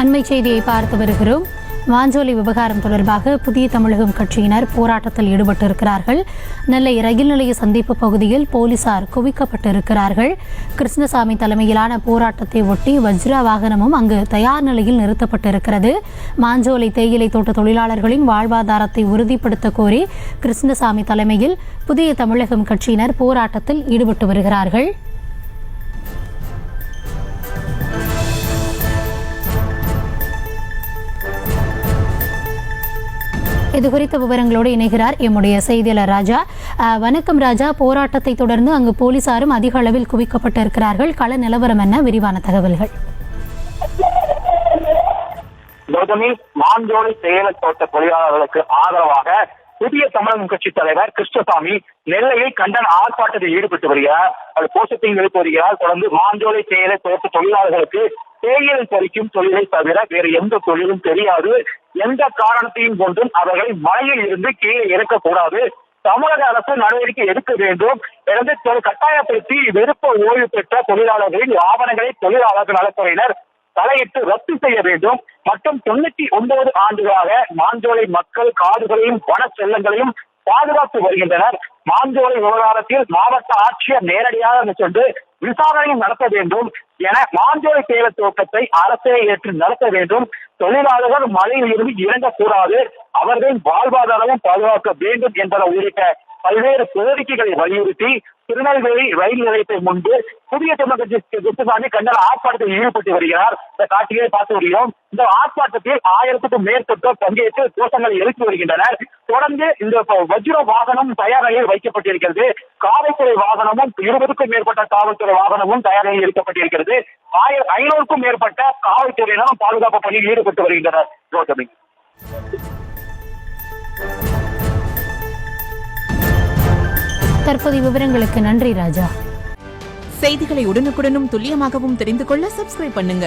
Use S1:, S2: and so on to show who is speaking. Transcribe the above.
S1: அண்மை செய்தியை பார்த்து வருகிறோம். மாஞ்சோலி விவகாரம் தொடர்பாக புதிய தமிழகம் கட்சியினர் போராட்டத்தில் ஈடுபட்டிருக்கிறார்கள். நெல்லை ரயில் நிலைய சந்திப்பு பகுதியில் போலீசார் குவிக்கப்பட்டிருக்கிறார்கள். கிருஷ்ணசாமி தலைமையிலான போராட்டத்தை ஒட்டி வஜ்ரா வாகனமும் அங்கு தயார் நிலையில் நிறுத்தப்பட்டிருக்கிறது. மாஞ்சோலை தேயிலை தோட்ட தொழிலாளர்களின் வாழ்வாதாரத்தை உறுதிப்படுத்த கோரி கிருஷ்ணசாமி தலைமையில் புதிய தமிழகம் கட்சியினர் போராட்டத்தில் ஈடுபட்டு வருகிறார்கள். இது குறித்த விவரங்களோடு இணைகிறார் எம்முடைய செய்தியாளர் ராஜா. வணக்கம் ராஜா. போராட்டத்தை தொடர்ந்து அங்கு போலீசாரும் அதிக அளவில் குவிக்கப்பட்டிருக்கிறார்கள். கள நிலவரம் என்ன? விரிவான தகவல்கள்.
S2: கௌதமி மாஞ்சோலை செயலர் தோட்ட தொழிலாளர்களுக்கு ஆதரவாக புதிய தமிழகம் கட்சி தலைவர் கிருஷ்ணசாமி நெல்லையில் கண்டன ஆர்ப்பாட்டத்தில் ஈடுபட்டு வருகிறார். அது கோஷத்தையும் எழுப்பி வருகிறார் தொடர்ந்து மாஞ்சோலை செயலர் தோட்ட தொழிலாளர்களுக்கு தேயிலை பறிக்கும் தொழிலை தவிர வேறு எந்த தொழிலும் தெரியாது. எந்த காரணத்தையும் கொண்டும் அவர்களை மலையில் இருந்து கீழே இறக்கக்கூடாது. தமிழக அரசு நடவடிக்கை எடுக்க வேண்டும். எனவே கட்டாயப்படுத்தி விருப்ப ஓய்வு பெற்ற தொழிலாளர்களின் ஆவணங்களை தொழிலாளர்கள் நலத்துறையினர் தலையிட்டு ரத்து செய்ய வேண்டும். மற்றும் தொண்ணூத்தி ஒன்பது ஆண்டுகளாக மாஞ்சோலை மக்கள் காடுகளையும் வன செல்லங்களையும் பாதுகாத்து வருகின்றனர். மாஞ்சோலை விவகாரத்தில் மாவட்ட ஆட்சியர் நேரடியாக சென்று விசாரணையும் நடத்த வேண்டும். என மாஞ்சோலை சேல துவக்கத்தை அரசே ஏற்று நடத்த வேண்டும். தொழிலாளர்கள் மழையில் இருந்து இறங்கக்கூடாது அவர்களின் வாழ்வாதாரமும் பாதுகாக்க வேண்டும் என்பதை உள்ளிட்ட பல்வேறு கோரிக்கைகளை வலியுறுத்தி திருநெல்வேலி ரயில் நிலையத்தை முன்பு புதிய தமிழக குத்துசாமி கண்டன ஆர்ப்பாட்டத்தில் ஈடுபட்டு வருகிறார். இந்த காட்சியை பார்த்து வருகிறோம். இந்த ஆர்ப்பாட்டத்தில் ஆயிரத்துக்கும் மேற்பட்டோர் பங்கேற்று கோஷங்களை எழுப்பி வருகின்றனர். தொடர்ந்து இந்த வஜ்ர வாகனம் தயார் நிலையில் வைக்கப்பட்டிருக்கிறது. காவல்துறை வாகனமும் இருபதுக்கும் மேற்பட்ட காவல்துறை வாகனமும் தயார் நிலையில் இருக்கப்பட்டிருக்கிறது ஆயிரம் ஐநூறுக்கும் மேற்பட்ட காவல்துறையினரும் பாதுகாப்பு பணியில் ஈடுபட்டு வருகின்றனர். கௌதமி
S1: தற்போதைய விவரங்களுக்கு நன்றி ராஜா.
S3: செய்திகளை உடனுக்குடனும் துல்லியமாகவும் தெரிந்து கொள்ள சப்ஸ்கிரைப் பண்ணுங்க.